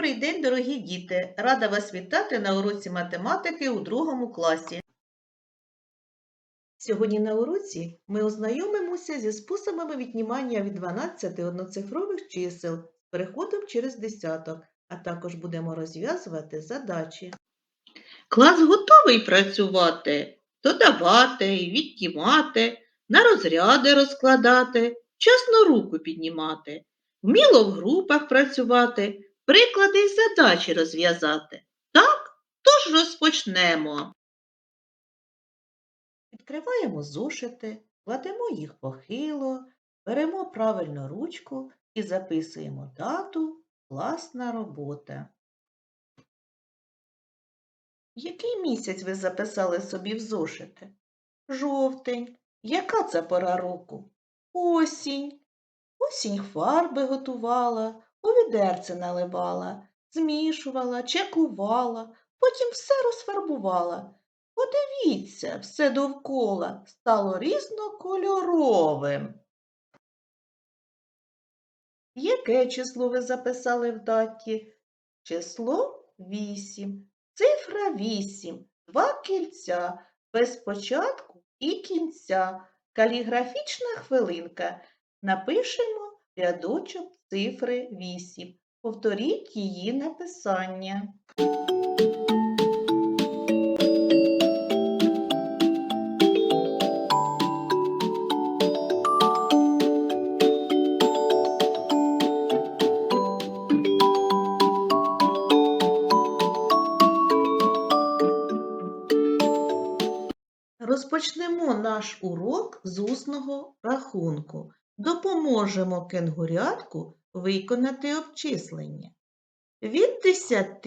Добрий день, дорогі діти! Рада вас вітати на уроці математики у другому класі. Сьогодні на уроці ми ознайомимося зі способами віднімання від 12 одноцифрових чисел з переходом через десяток, а також будемо розв'язувати задачі. Клас готовий працювати, додавати, віднімати, на розряди розкладати, чесно руку піднімати, вміло в групах працювати, приклади й задачі розв'язати. Так, тож розпочнемо. Відкриваємо зошити, кладемо їх похило, беремо правильно ручку і записуємо дату «Класна робота». Який місяць ви записали собі в зошити? Жовтень. Яка це пора року? Осінь. Осінь фарби готувала, у відерце наливала, змішувала, чекувала, потім все розфарбувала. Подивіться, все довкола стало різнокольоровим. Яке число ви записали в даті? Число 8. Цифра 8. Два кільця, без початку і кінця. Каліграфічна хвилинка. Напишемо рядочок цифри 8. Повторіть її написання. Розпочнемо наш урок з усного рахунку. Допоможемо кенгурятку виконати обчислення. Від 10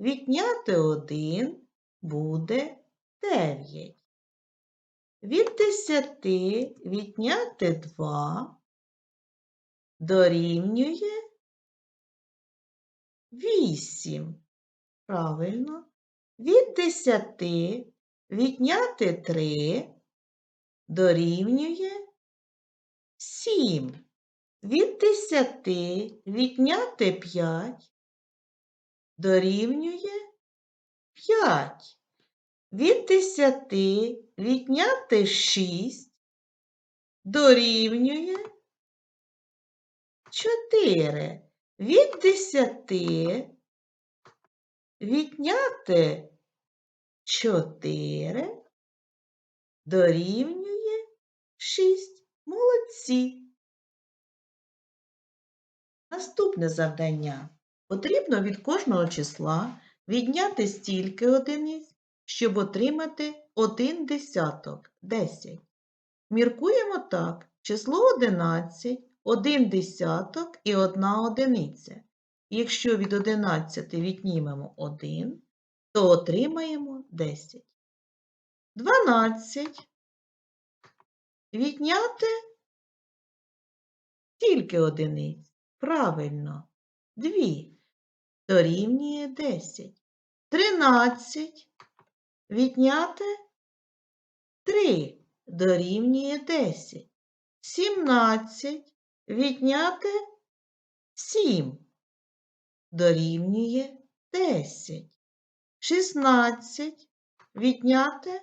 відняти 1 буде 9. Від 10 відняти 2 дорівнює 8. Правильно. Від 10 відняти 3 дорівнює 7. Від 10 відняти 5 дорівнює 5. Від 10 відняти 6 дорівнює 4. Від 10 відняти 4 дорівнює 6. Молодці. Наступне завдання. Потрібно від кожного числа відняти стільки одиниць, щоб отримати один десяток 10. Міркуємо так. Число 11, 1 десяток і 1 одиниця. Якщо від 11 віднімемо 1, то отримаємо 10. 12. Відняти тільки одиниць. Правильно. 2. Дорівнює 10. 13. Відняти 3. Дорівнює 10. 17. Відняти 7. Дорівнює 10. 16 відняти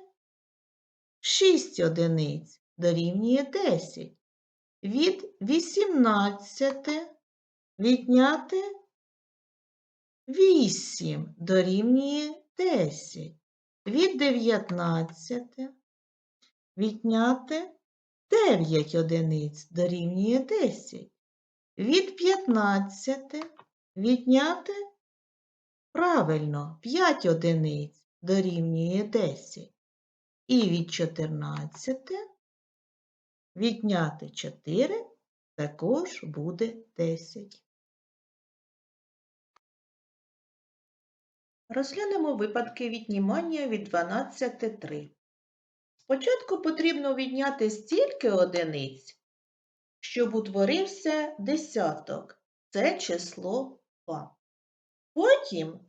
6 одиниць дорівнює 10. Від 18 відняти 8 дорівнює 10. Від 19 відняти 9 одиниць дорівнює 10. Від 15 відняти Правильно, 5 одиниць дорівнює 10. І від 14 відняти 4 також буде 10. Розглянемо випадки віднімання від 12 3. Спочатку потрібно відняти стільки одиниць, щоб утворився десяток. Це число 2. Потім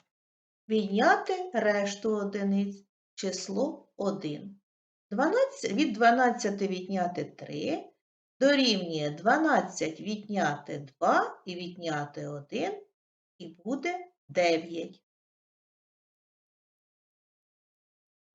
відняти решту одиниць, число 1. 12, від 12 відняти 3 дорівнює 12 відняти 2 і відняти 1 і буде 9.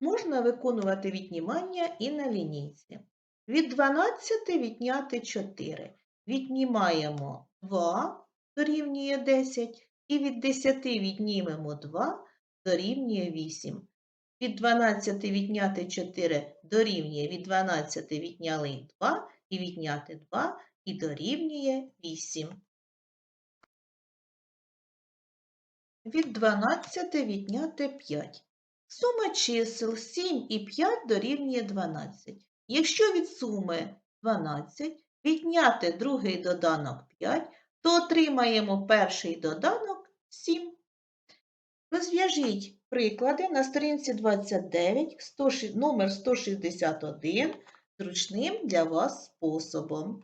Можна виконувати віднімання і на лінійці. Від 12 відняти 4. Віднімаємо 2 дорівнює 10, і від 10 віднімемо 2 дорівнює 8. Від 12 відняти 4 дорівнює, від 12 відняли 2 і відняти 2 і дорівнює 8. Від 12 відняти 5. Сума чисел 7 і 5 дорівнює 12. Якщо від суми 12 відняти другий доданок 5, то отримаємо перший доданок 7. Розв'яжіть приклади на сторінці 29, 100 номер 161 зручним для вас способом.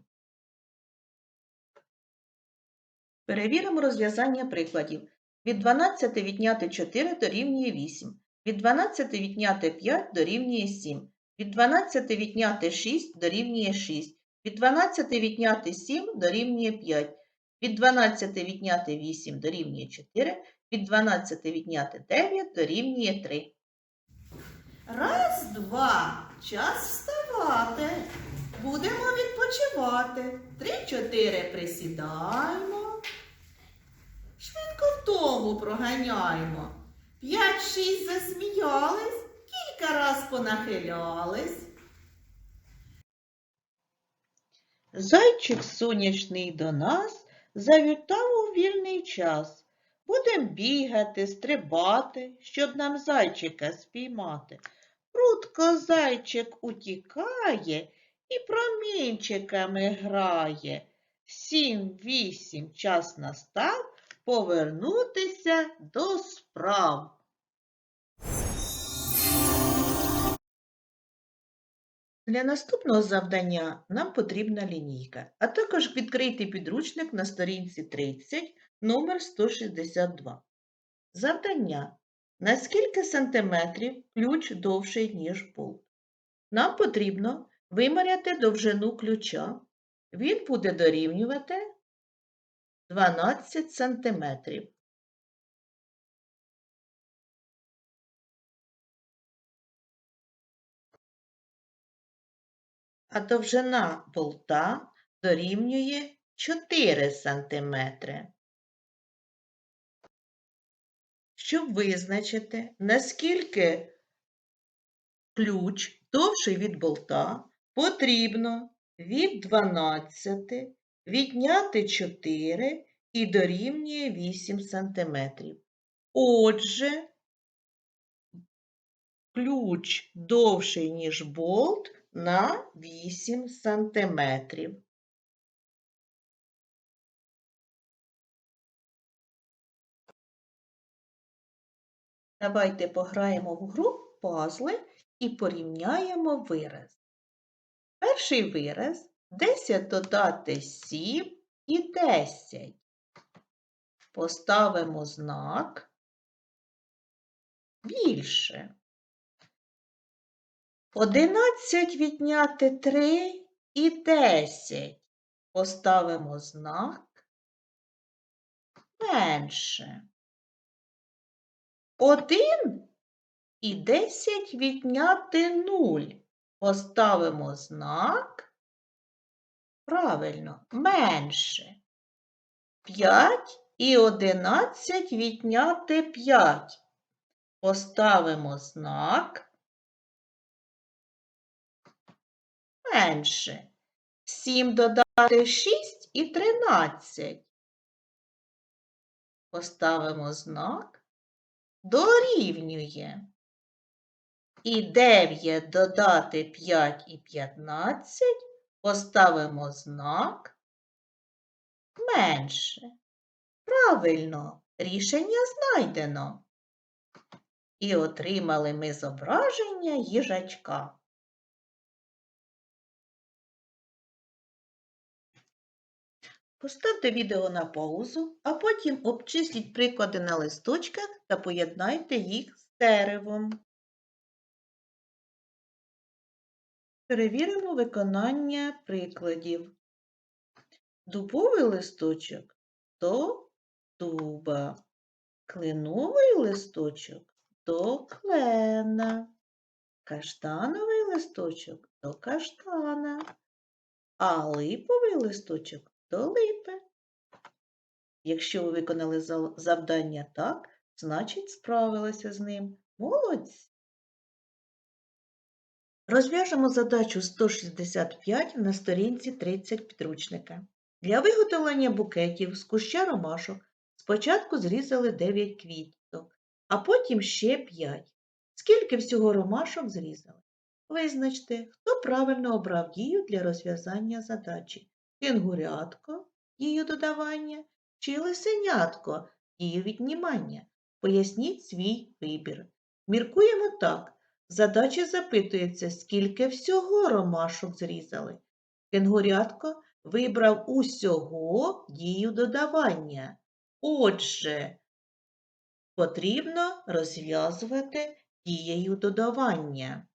Перевіримо розв'язання прикладів. Від 12 відняти 4 дорівнює 8. Від 12 відняти 5 дорівнює 7. Від 12 відняти 6 дорівнює 6. Від 12 відняти 7 дорівнює 5. Від 12 відняти 8 дорівнює 4. Від 12 відняти 9 дорівнює 3. Раз, два. Час вставати. Будемо відпочивати. Три-чотири присідаємо. Швидко втому проганяємо. П'ять-шість засміялись, кілька раз понахилялись. Зайчик сонячний до нас завітав у вільний час. Будем бігати, стрибати, щоб нам зайчика спіймати. Прутко зайчик утікає і промінчиками грає. Сім-вісім час настав повернутися до справ. Для наступного завдання нам потрібна лінійка, а також відкрийте підручник на сторінці 30, номер 162. Завдання. На скільки сантиметрів ключ довший, ніж болт? Нам потрібно виміряти довжину ключа. Він буде дорівнювати 12 сантиметрів. А довжина болта дорівнює 4 сантиметри. Щоб визначити, наскільки ключ довший від болта, потрібно від 12 відняти 4 і дорівнює 8 сантиметрів. Отже, ключ довший, ніж болт, на 8 сантиметрів. Давайте пограємо в гру пазли і порівняємо вираз. Перший вираз 10 додати 7 і 10. Поставимо знак більше. 11 відняти 3 і 10. Поставимо знак менше. 1 і 10 відняти 0. Поставимо знак правильно менше. 5 і 11 відняти 5. Поставимо знак менше. 7 додати 6 і 13. Поставимо знак дорівнює. І 9 додати 5 і 15 поставимо знак менше. Правильно, рішення знайдено. І отримали ми зображення їжачка. Поставте відео на паузу, а потім обчисліть приклади на листочках та поєднайте їх з деревом. Перевіримо виконання прикладів. Дубовий листочок 100 дуба. Кленовий листочок до клена. Каштановий листочок до каштана, а липовий листочок до липи. Якщо ви виконали завдання так, значить справилися з ним. Молодці! Розв'яжемо задачу 165 на сторінці 30 підручника. Для виготовлення букетів з куща ромашок спочатку зрізали 9 квіток, а потім ще 5. Скільки всього ромашок зрізали? Визначте, хто правильно обрав дію для розв'язання задачі. Кенгурятко – дію додавання чи лисенятко – дію віднімання. Поясніть свій вибір. Міркуємо так. Задача запитується, скільки всього ромашок зрізали. Кенгурятко вибрав усього дію додавання. Отже, потрібно розв'язувати дією додавання.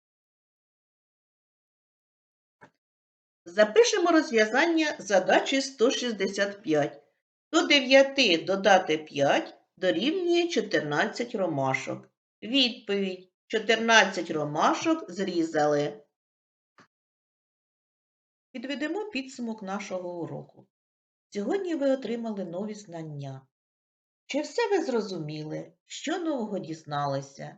Запишемо розв'язання задачі 165. До 9 додати 5 дорівнює 14 ромашок. Відповідь. 14 ромашок зрізали. Підведемо підсумок нашого уроку. Сьогодні ви отримали нові знання. Чи все ви зрозуміли? Що нового дізналися?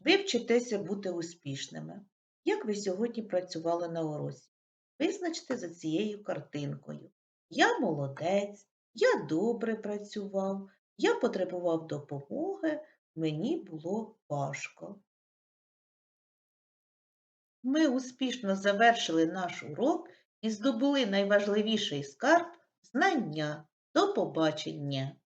Ви вчитеся бути успішними. Як ви сьогодні працювали на уроці? Визначте за цією картинкою. Я молодець, я добре працював, я потребував допомоги, мені було важко. Ми успішно завершили наш урок і здобули найважливіший скарб знання. До побачення!